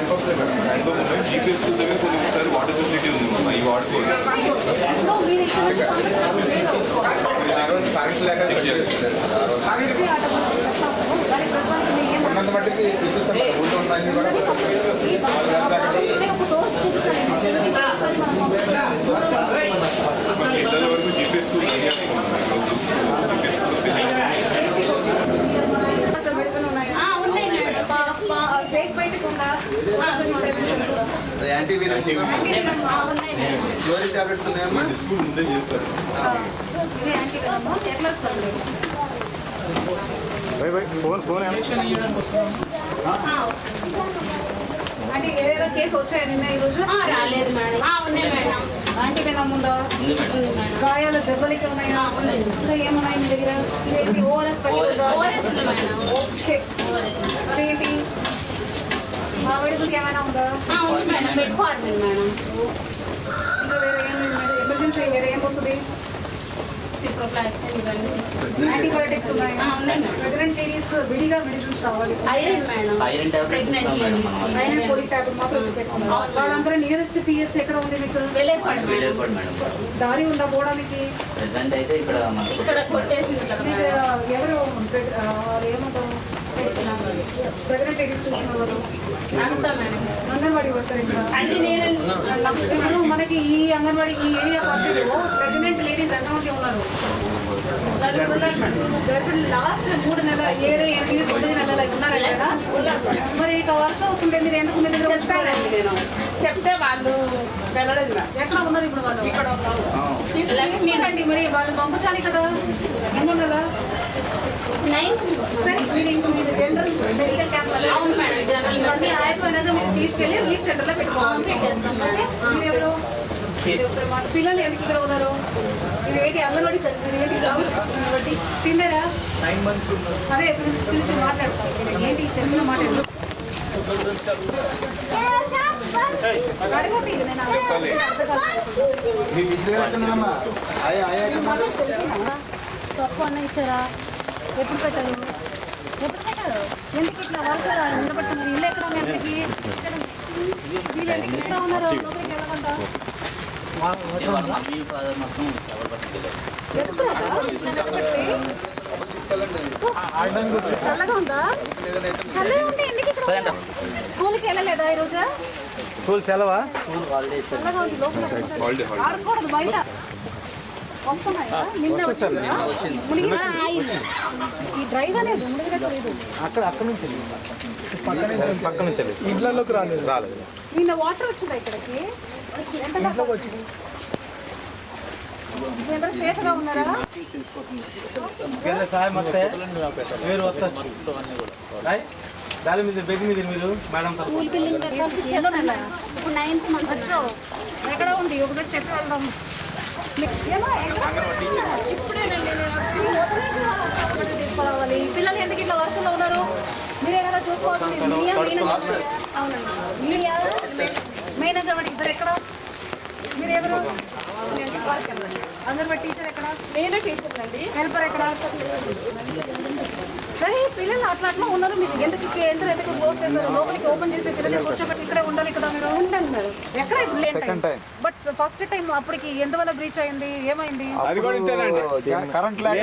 Hand pump ఉన్నాయి GPS దగ్గర కొన్ని ఒకసారి వాటర్ ఫెసిలిటీ ఉంది. మా ఈ వాడుకోవచ్చు చేయాలి ఉన్నంత మట్టికి ఊళ్ళో ఉన్నాయి కూడా వరకు జీపీఎస్ అసలు మెడిసిన్ ఉన్నాయి ఆ, ఉన్నాయి మేడం. స్టేట్ బయటకు ఉందా అసలు మన దగ్గర ఉందా? యాంటీ టాబ్లెట్స్ ఉన్నాయమ్మా? స్కూల్ ముందే ఫోన్ ఫోన్ అంటే ఏదైనా కేసు వచ్చాయి నిన్న ఈ రోజు? ఆ, రాలేదు మేడం. ఆ, ఉన్నాయి మేడం. ఉందా? గాయాలు దెబ్బలకి ఉన్నాయా? ఇంకా ఏమున్నాయి మీ దగ్గర? ORS okay. అదేంటి ఉంది? మేడం. మేడం. ఇంకా వేరే ఏం ఎమర్జెన్సీ వేరే ఏం వస్తుంది. యాంటీబయోటిక్స్ ఉన్నాయి? మేడం. ప్రెగ్నెంట్ లేడీస్ విడిగా మెడిసిన్స్ కావాలి. Iron madam. Iron tablet madam. అయినా పొడి ట్యాబ్లెట్ మాత్రం పెట్టుకున్నాం వాళ్ళందరూ నియరెస్ట్ పిహెచ్ ఎక్కడ ఉంది మీకు? మేడం. మేడం. దారి ఉందా పోవడానికి? అయితే ఇక్కడ ఇక్కడ మేడం. ఎవరు ఏమంటారు? ప్రెగ్నెంట్ లేడీస్ చూసిన వాళ్ళు అంగన్వాడీ వర్కర్ ఇక్కడ. అంటే నేను మనకి ఈ అంగన్వాడీ ఈ ఏరియా పరిధిలో ప్రెగ్నెంట్ లేడీస్ ఎంతమంది ఉన్నారు? గర్భిణీ లాస్ట్ మూడు నెలల ఏడు ఎనిమిది తొమ్మిది నెలల ఉన్నారు కదా మరి ఇక వర్షం వస్తుంటే మీరు ఎందుకు మీ దగ్గర ఉంచుకోవాలి? చెప్పానండి నేను. చెప్తే వాళ్ళు వెళ్ళలేదు. ఎక్కడ ఉన్నారు ఇప్పుడు వాళ్ళు? ఇక్కడ తీసుకురండి మరి వాళ్ళు పంపించాలి కదా. నైన్త్ సరే మీరు ఇంక మీరు జనరల్ మెడికల్ క్యాంప్ అయిపోయినాక మీరు తీసుకెళ్ళి రిలీఫ్ సెంటర్లో పెట్టుకోవాలి. పిల్లలు ఎందుకు ఇక్కడ ఉన్నారు? ఇది ఏంటి? అంగన్వాడీ కాబట్టి తిన్నారా? అదే పిలిచి పిలిచి మాట్లాడతాం ఏంటి? చెప్పిన మాట? తప్పు అన్న ఇచ్చారా? ఎప్పుడు పెట్టారు? ఎప్పుడు పెట్టారు? ఎందుకు ఇట్లా వర్షాలు నిలబడుతున్నారు? ఇల్లు ఎక్కడ ఉంది? ఎంతకి వీళ్ళు ఎందుకు ఇట్లా ఉన్నారు? లోపలికి వెళ్ళకుండా? స్కూల్కి వెళ్ళలేదా స్కూల్ సెలవా స్కూల్ హాలిడే ఆడకూడదు బయట అక్కడ అక్కడ నుంచి. పక్క నుంచి. ఇంట్లోకి రాలేదు రాలేదు నిన్న వాటర్ వచ్చిందా ఇక్కడికి మీరు వస్తారు. దాని మీద బెగ్ మీద మీరు మేడం ఎక్కడ ఉంది ఒకసారి చెప్పి వెళ్దాం పిల్లలు ఎందుకు ఇట్లా వర్షంలో ఉన్నారు? మీరే కదా చూసుకోవాల్సింది మీడియా మీడియా మెయిన్ అంగన్వాడి ఇద్దరు ఎక్కడ మీరు ఎవరు టీచర్ ఎక్కడ? నేనే టీచర్ అండి. హెల్పర్ ఎక్కడ? సరే పిల్లలు అట్లా అట్లా ఉన్నారు. మీరు ఎందుకు కేంద్రం ఎందుకు క్లోజ్ చేశారు? లోపలికి ఓపెన్ చేసి పిల్లలు కూర్చోబెట్టి ఇక్కడే ఉండాలి కదా మీరు? ఉండండి. మేడం ఎక్కడ ఇప్పుడు late time but first time అప్పటికి ఎందువల్ల బ్రీచ్ అయింది? ఏమైంది? అది కూడా ఇంతేనండి. కరెంట్ గారు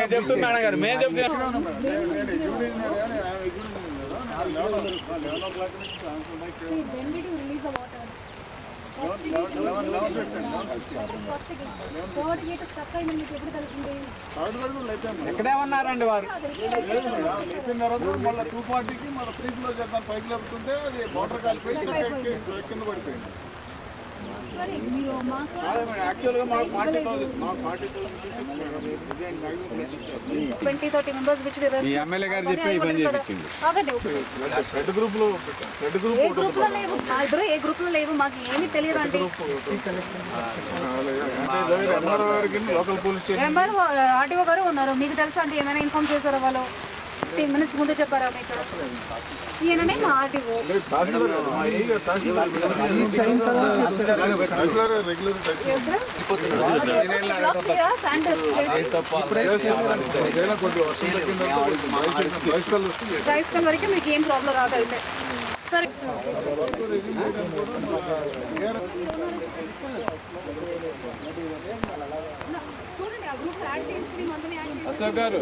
రిలీజ్ వాటర్ థర్డ్ ఎక్కడే ఉన్నారండి వారు? అయిపోయిన తర్వాత మళ్ళీ టూ ఫార్టీకి మళ్ళీ ఫ్రీ లో చేద్దాం పైకి లేపుతుంటే అది మోటార్ కాలిపోయి కింద పడిపోయింది. ట్వంటీ థర్టీ మెంబర్స్ విచ్ ఈ ఎమ్మెల్యే గారు చెప్పి ఈ పని చేయించిండు ఆగండి ఒకటి రెడ్ గ్రూప్లో రెడ్ గ్రూప్ ఏ గ్రూప్లో లేవు? మా ఇద్దరు ఏ గ్రూప్లో లేవు? మాకు ఏమీ తెలియదు అండి. లోకల్ పోలీస్ ఆర్టీఓ గారు ఉన్నారు. మీకు తెలుసా అండి? ఏమైనా ఇన్ఫార్మ్ చేశారా వాళ్ళు? ఫిఫ్టీన్ మినిట్స్ ముందే చెప్పారా మీకు? ఈయననే మా ఆర్టీఓ కల్ వరకు మీకు ఏం ప్రాబ్లం రాదు అయితే సరే చూడండి ఆ గ్రూప్ యాడ్ చేసుకుని మందుని యాడ్ చేసి అశోక్ గారు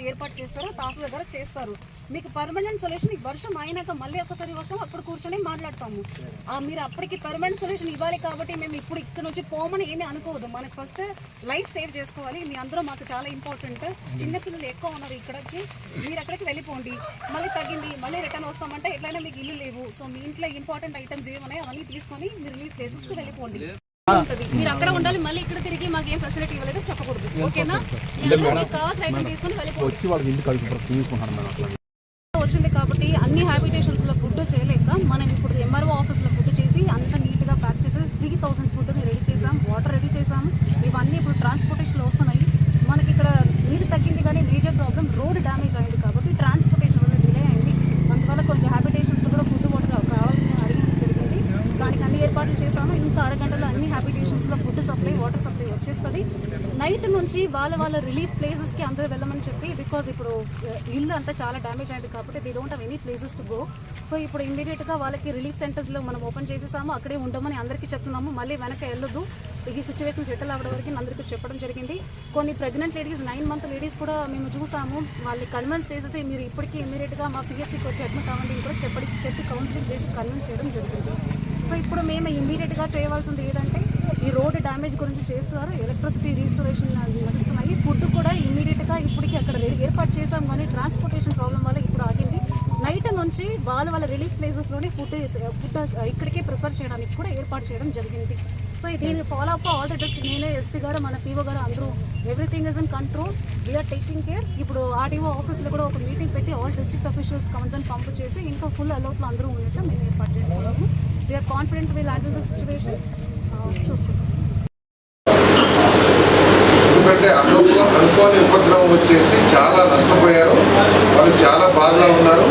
ఏర్పాటు చేస్తారు తాసు దగ్గర చేస్తారు. మీకు పర్మనెంట్ సొల్యూషన్ ఈ వర్షం అయినాక మళ్ళీ ఒకసారి వస్తాం అప్పుడు కూర్చొని మాట్లాడతాము. ఆ, మీరు అప్పటికి పర్మనెంట్ సొల్యూషన్ ఇవ్వాలి కాబట్టి మేము ఇప్పుడు ఇక్కడ నుంచి పోమని ఏమీ అనుకోవద్దు. మనకు ఫస్ట్ లైఫ్ సేవ్ చేసుకోవాలి. మీ అందరూ మాకు చాలా ఇంపార్టెంట్ చిన్నపిల్లలు ఎక్కువ ఉన్నారు ఇక్కడికి. మీరు అక్కడికి వెళ్ళిపోండి. మళ్ళీ తగ్గింది మళ్ళీ రిటర్న్ వస్తామంటే ఎట్లయినా మీకు ఇల్లు లేవు. సో మీ ఇంట్లో ఇంపార్టెంట్ ఐటమ్స్ ఏమన్నాయో అవన్నీ తీసుకొని మీరు రిలీజ్ ప్లేసెస్కి వెళ్ళిపోండి. మీరు అక్కడ ఉండాలి మళ్ళీ ఇక్కడ తిరిగి మాకు ఏం ఫెసిలిటీ ఇవ్వలేదు చెప్పకూడదు. ఓకేనా? వచ్చింది కాబట్టి అన్ని హ్యాబిటేషన్స్లో ఫుడ్ చేయలేక మనం ఇప్పుడు ఎంఆర్ఓ ఆఫీస్లో ఫుడ్ చేసి అంత నీట్గా ప్యాక్ చేసి త్రీ థౌసండ్ ఫుడ్ రెడీ చేసాం వాటర్ రెడీ చేసాం. ఇవన్నీ ఇప్పుడు ట్రాన్స్పోర్టేషన్లో వస్తున్నాయి. మనకి ఇక్కడ నీరు తగ్గింది కానీ మేజర్ ప్రాబ్లం రోడ్ డ్యామేజ్ అయింది కాబట్టి ట్రాన్స్పోర్టేషన్ వల్ల డిలే అయింది అందువల్ల కొంచెం హ్యాబిటేషన్స్లో కూడా ఫుడ్ వాటర్ కావాలని అడిగడం జరిగింది దానికి అన్ని ఏర్పాట్లు చేశాము ఇంకా అరగంటలో అన్ని హ్యాబిటేషన్స్లో ఫుడ్ సప్లై వాటర్ సప్లై వచ్చేస్తుంది. నైట్ నుంచి వాళ్ళ వాళ్ళ రిలీఫ్ ప్లేసెస్కి అందరూ వెళ్ళమని చెప్పి బికాజ్ ఇప్పుడు uh, ఇల్లు అంతా చాలా డ్యామేజ్ అయింది కాబట్టి they don't have any places to go so ఇప్పుడు ఇమీడియట్గా వాళ్ళకి రిలీఫ్ సెంటర్స్లో మనం ఓపెన్ చేసేసాము అక్కడే ఉండమని అందరికీ చెప్తున్నాము. మళ్ళీ వెనక వెళ్ళొద్దు. ఈ సిచ్యువేషన్ సెటిల్ అవ్వడం వరకు అందరికీ చెప్పడం జరిగింది. కొన్ని pregnant ladies nine month ladies కూడా మేము చూసాము. వాళ్ళని కన్విన్స్ చేసేసి మీరు ఇప్పటికీ ఇమీడియట్గా మా పిహెచ్సికి వచ్చి అడ్మిట్ అవ్వండి కూడా చెప్పడి చెప్పి కౌన్సిలింగ్ చేసి కన్విన్స్ చేయడం జరిగింది. సో ఇప్పుడు మేము ఇమీడియట్గా చేయవలసింది ఏంటంటే ఈ రోడ్డు డ్యామేజ్ గురించి చేస్తారు. ఎలక్ట్రిసిటీ రీస్టోరేషన్ నడుస్తున్నాయి. ఫుడ్ కూడా ఇమీడియట్గా ఇప్పటికి అక్కడ ఏర్పాటు చేశాం కానీ ట్రాన్స్పోర్టేషన్ ప్రాబ్లం వల్ల ఇప్పుడు ఆగింది. నైట్ నుంచి వాళ్ళ వాళ్ళ రిలీఫ్ ప్లేసెస్లోనే ఫుడ్ ఫుడ్ ఇక్కడికే ప్రిపేర్ చేయడానికి కూడా ఏర్పాటు చేయడం జరిగింది. సో దీని follow up all the dust నేనే ఎస్పీ గారు మన పీఓ గారు అందరూ everything is in control we are taking care ఇప్పుడు ఆర్డీఓ ఆఫీస్లో కూడా ఒక మీటింగ్ పెట్టి ఆల్ డిస్ట్రిక్ట్ అఫీషియల్స్ కన్సర్న్ పంపు చేసి ఇంకా ఫుల్ అలౌట్లో అందరూ ఉండటం మేము ఏర్పాటు చేస్తున్నాము. We are confident will handle the situation చూసుకుంటాం ఎందుకంటే అనుకో అనుకోని ఉపద్రవం వచ్చేసి చాలా నష్టపోయారు. వాళ్ళు చాలా బాధలో ఉన్నారు.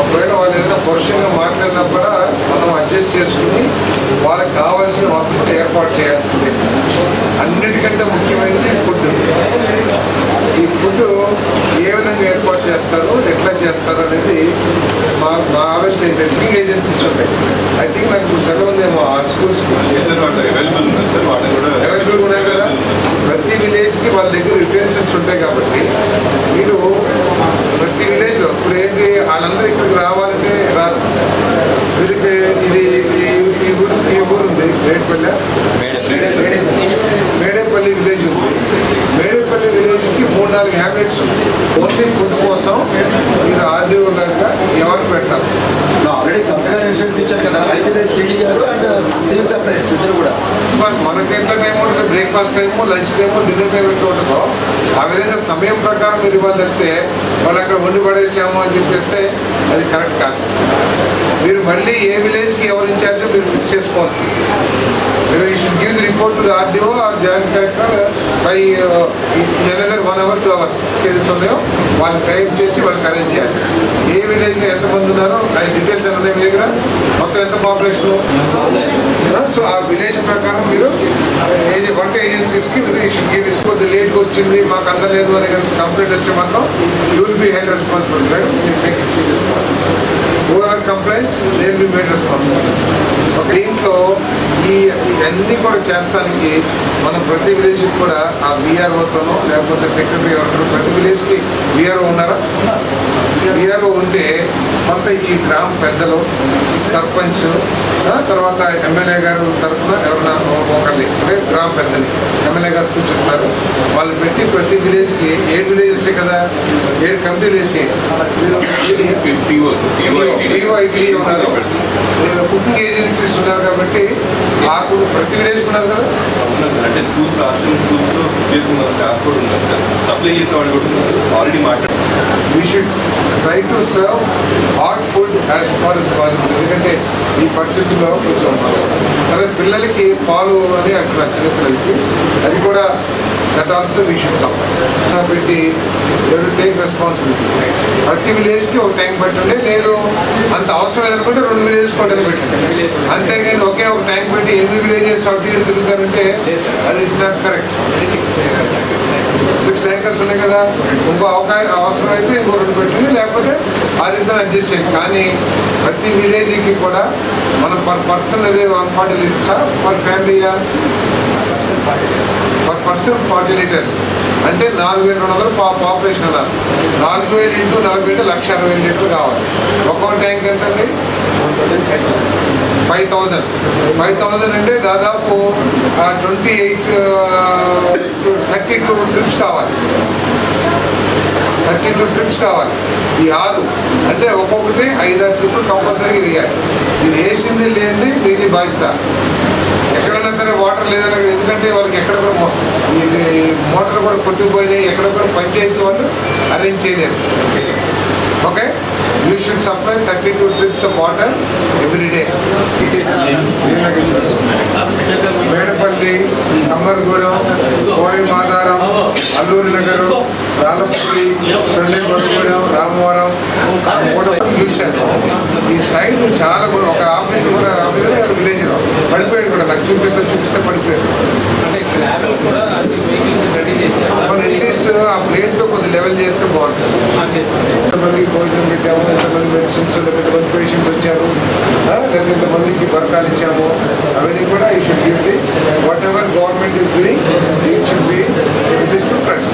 ఒకవేళ వాళ్ళు ఏదైనా పరుషంగా మాట్లాడినా కూడా మనం అడ్జస్ట్ చేసుకుని వాళ్ళకి కావాల్సిన వసతులు ఏర్పాటు చేయాల్సిందే. అన్నిటికంటే ముఖ్యమైనది ఫుడ్ ఈ ఫుడ్ ఏ విధంగా ఏర్పాటు చేస్తారు ఎట్లా చేస్తారు అనేది మా మా ఆలోచన ఏంటంటే టీచింగ్ ఏజెన్సీస్ ఉంటాయి ఐ థింక్ నాకు ఇప్పుడు సెలవు ఉందేమో ఆ స్కూల్స్ సార్ వాళ్ళు అవైలబుల్ ఉన్నారు సార్ వాళ్ళని కూడా అవైలబుల్ ఉన్నాయి కదా ప్రతి విలేజ్కి వాళ్ళ దగ్గర రిటెన్షన్స్ ఉంటాయి కాబట్టి మీరు ప్రతి విలేజ్లో ఇప్పుడు ఏంటి వాళ్ళందరూ ఇక్కడికి రావాలంటే రాదు వీరికి ఇది ఈ- ఊరు ఈ ఊరు ఉంది. మేడపల్లి. మేడేపల్లి విలేజ్ ఉంది. మేడేపల్లి విలేజ్కి మూడు నాలుగు హ్యాబిట్స్ ఉంది ఓన్లీ ఫుడ్ కోసం మీరు ఆర్డీఓ గారుగా ఎవరు పెట్టాలి ఆల్రెడీ కంప్యూటర్ ఇన్సూరెన్స్ ఇచ్చారు కదా. ఐసీడీఎస్ పీడీ గారు అండ్ సివిల్ సప్లైస్ ఇద్దరు కూడా. మనకి ఎంత టైం ఉంటుంది? Breakfast time lunch time dinner time ఎంత ఉంటుందో ఆ విధంగా సమయం ప్రకారం మీరు ఇవ్వాలి తప్పితే వాళ్ళు అక్కడ వండి పడేసాము అని చెప్పేస్తే అది కరెక్ట్ కాదు. మీరు మళ్ళీ ఏ విలేజ్కి ఎవరు ఇన్ఛార్జో మీరు ఫిక్స్ చేసుకోండి మీరు ఈ should give the report to RDO or joint collector by another one hour two hours ఏదైతే ఉన్నాయో వాళ్ళని చేసి వాళ్ళకి అరేంజ్ చేయాలి. ఏ విలేజ్లో ఎంతమంది ఉన్నారో ఆ డీటెయిల్స్ అన్నీ మీ దగ్గర? మొత్తం ఎంత పాపులేషన్? సో ఆ విలేజ్ ప్రకారం మీరు ఏది వంట ఏజెన్సీస్కి మీరు ఈ షుడ్ గివ్ కొద్ది లేట్గా వచ్చింది మాకు అందలేదు అని కంప్లైంట్ వచ్చే మాత్రం you will be held responsible. Madam make it serious who are complaints they be made responsible దీంట్లో ఈ ఇవన్నీ కూడా చేస్తానికి మనం ప్రతి విలేజ్ కూడా ఆ బీఆర్ఓతోనో లేకపోతే సెక్రటరీ ఎవరు ప్రతి విలేజ్కి బీఆర్ఓ ఉన్నారా? బీఆర్ఓ ఉంటే కొంత ఈ గ్రామ పెద్దలు సర్పంచ్ తర్వాత ఎమ్మెల్యే గారు తరఫున ఎవరైనా ఒకరిని అంటే గ్రామ పెద్దని ఎమ్మెల్యే గారు సూచిస్తారు. వాళ్ళు పెట్టి ప్రతి విలేజ్కి ఏడు విలేజెస్ కదా ఏడు కమిటీలు వేసి. ఉన్నారు కుకింగ్ ఏజెన్సీస్ ఉన్నారు కాబట్టి ఆకు ప్రతి విలేజ్ ఉన్నారు కదా. అంటే స్కూల్స్ రాష్ట్రం స్కూల్స్లో చేసిన స్టాఫ్ కూడా ఉన్నారు సార్. సప్లై చేసే వాళ్ళు కూడా ఉన్నారు. ఆల్రెడీ మాట్లాడారు. We should try to serve hot food as far as possible ఎందుకంటే ఈ పరిస్థితుల్లో కొంచెం అదే పిల్లలకి పాలు అని అంటున్నారు చిన్నపిల్లలకి. అది కూడా that also we should supply పెట్టి ఎవరు టేక్ రెస్పాన్సిబిలిటీ ప్రతి విలేజ్కి ఒక ట్యాంక్ పెట్టండి. లేదు అంత అవసరం లేదనుకుంటే రెండు విలేజ్ కొట్టని పెట్టండి. అంతేగాని ఒకే ఒక ట్యాంక్ పెట్టి ఎనిమిది విలేజెస్ అటు ఇటు తిరుగుతారంటే అది it's not correct six tankers ఉన్నాయి కదా. ఇంకో అవకాశం అవసరం అయితే ఇంకో రెండు పెట్టండి. లేకపోతే ఆ రీతిలో అడ్జస్ట్ చేయండి. కానీ ప్రతి విలేజ్కి కూడా మనం పర్ పర్సన్ అదే వన్ ఫార్టీ లీటర్సా? పర్ ఫ్యామిలీయా పర్ పర్సన్ ఫార్టీ లీటర్స్. అంటే నాలుగు వేల రెండు వందలు పా- పాపులేషన్ అన్నారు. నాలుగు వేలు ఇంటూ నలభై అంటే లక్ష అరవై వేలు లీటర్లు కావాలి. ఒక్కో ట్యాంక్ ఎంత అండి ఫైవ్ థౌజండ్. ఫైవ్ థౌజండ్ అంటే దాదాపు twenty eight thirty two trips కావాలి. థర్టీ టూ ట్రిప్స్ కావాలి. ఈ ఆరు. అంటే ఒక్కొక్కటి ఐదారు ట్రిప్లు కంపల్సరీగా వేయాలి. ఇది వేసింది లేనిది మీది బాధ్యత సరే వాటర్ లేదని ఎందుకంటే వాళ్ళకి ఎక్కడ కూడా మోటార్ కూడా కొట్టుకుపోయినాయి ఎక్కడ కూడా పంచాయతీ వాళ్ళు అరేంజ్ చేయలేరు okay. You should supply thirty two trips of water every day Medapalli Ammargudem Koyi Madaram Alluri Nagar Rallapalli సొల్లి కొరగూడెం Ramavaram ఈ సైడ్ చాలా కూడా ఒక ఆఫీస్ కూడా ఆఫీస్ విలేజ్లో ఆ ప్లేట్తో కొద్ది లెవెల్ చేస్తే బాగుంటుంది. భోజనం పెట్టాము ఎంతమంది మెడిసిన్స్ ఎంతమంది పేషెంట్స్ వచ్చారు లేదా ఎంతమందికి వర్కాలు ఇచ్చాము అవన్నీ కూడా ఈ should give the whatever government is doing it should be list to press